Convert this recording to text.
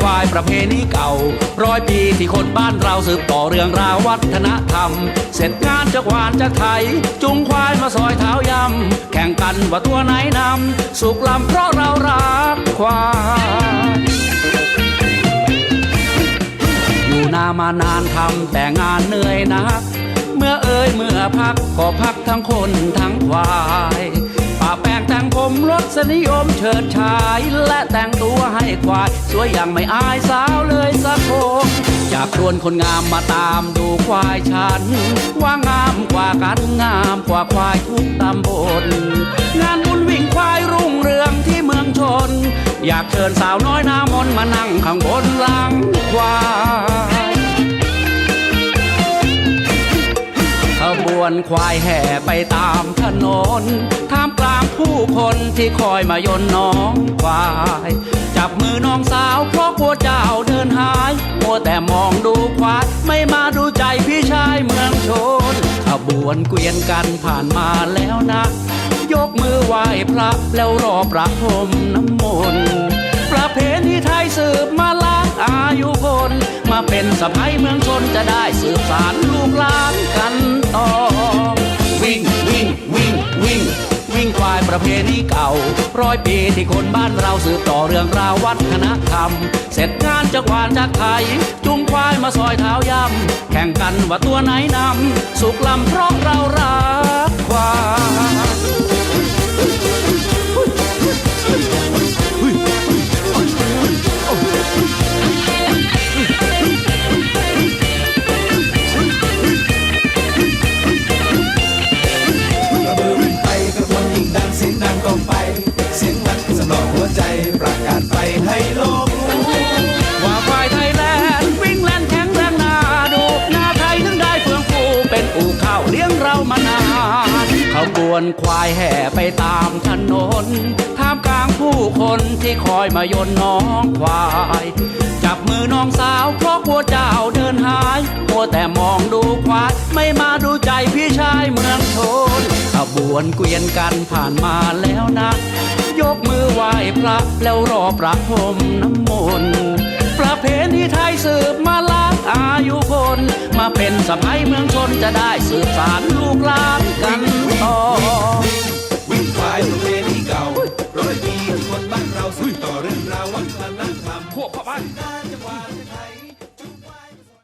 ควายประเพณีเก่า ร้อยปีที่คนบ้านเราสืบต่อเรื่องราววัฒนธรรม เสร็จงานจากหวานจากไทย จุงควายมาซอยเท้ายำ แข่งกันว่าตัวไหนนำ สุกลำเพราะเรารักควายอยู่นามานานทำแต่งานเหนื่อยนัก เมื่อเอ่ยเมื่อพักก็พักทั้งคนทั้งควาย ป่าแป้งแต่งผมรสนิยมเฉิดฉาย และแต่งตัวให้ควาย สวยอย่างไม่อายสาวเลยสักคนจากรวนคนงามมาตามดูควายฉัน ว่างามกว่ากันงามกว่าควายทุกตำบลงานบุญวิ่งควายรุ่งเรืองที่เมืองชน อยากเชิญสาวน้อยนามน์มานั่งข้างบนหลังควายขบวนควายแห่ไปตามถนนท่ามกลาง คนที่คอยมายนน้องควาย จับมือน้องสาวเพราะกลัวเจ้าเดินหายมัวแต่มองดูควาย ไม่มาดูใจพี่ชายเมืองชนขบวนเกวียนกันผ่านมาแล้วนะ ยกมือไหว้พระแล้วรอประพรมน้ำมนต์ประเพณีไทยสืบมาล้างอายุคนมาเป็นสะพ้ายเมืองชนจะได้สืบสารลูกหลานกันต่อวิ่งวิ่งวิ่งวิ่ง วิ่งควายประเพณีเก่า ร้อยปีที่คนบ้านเราสืบต่อเรื่องราววัฒนธรรม เสร็จงานจากหวานจากไทย จุงควายมาซอยเท้ายำแข่งกันว่าตัวไหนนำสุกลำเพราะเรารักควาย วนควายแห่ไปตามถนนท่ามกลางผู้คนที่คอยมายนน้องควาย จับมือน้องสาวเพราะกัวเจ้าเดินหายมัวแต่มองดูควายไม่มาดูใจพี่ชายเมืองชนขบวนเกวียนกันผ่านมาแล้วนะ ยกมือไหว้พระแล้วรอประพรมน้ำมนต์ประเพณีไทยสืบมาล้างอายุคน มาเป็นสะพ้ยเมืองชนจะได้สืบสารลูกหลาน